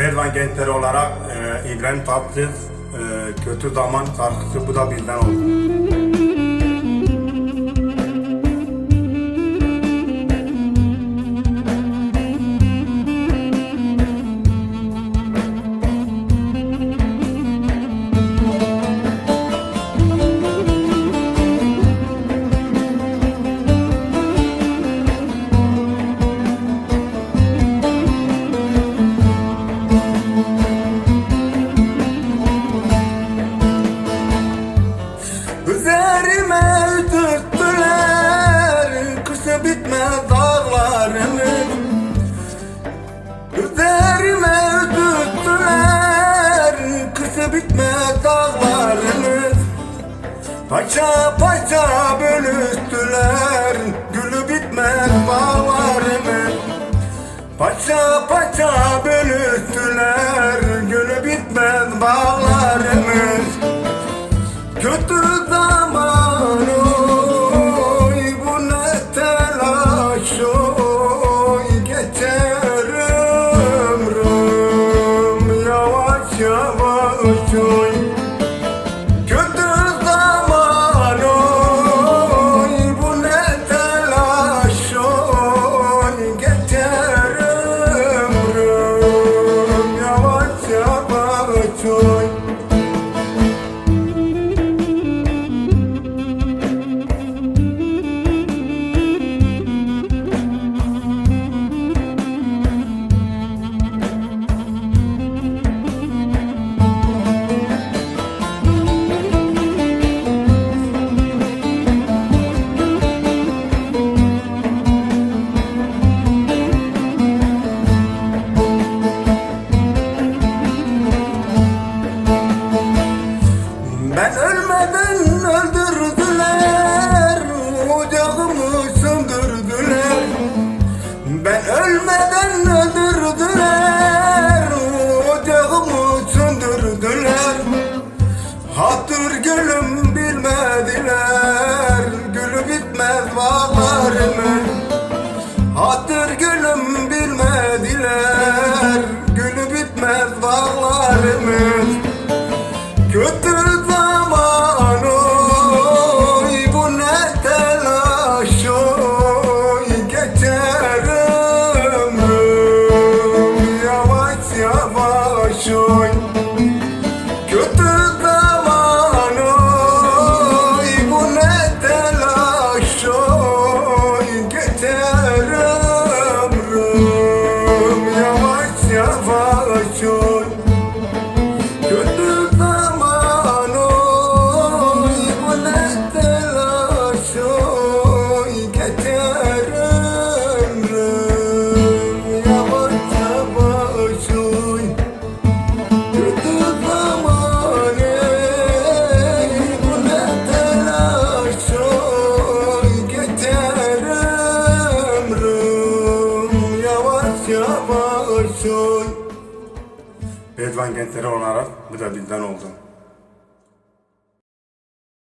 Elvan gençleri olarak e, İbrahim Tatlıs, e, kötü zaman şarkısı bu da bizden oldu. bitmez dağlarını. Paça paça bölüştüler Gülü bitmez bağlarını. Paça paça bölüştüler. Bye. koy. Bedvan kentleri olarak bu da bizden oldu.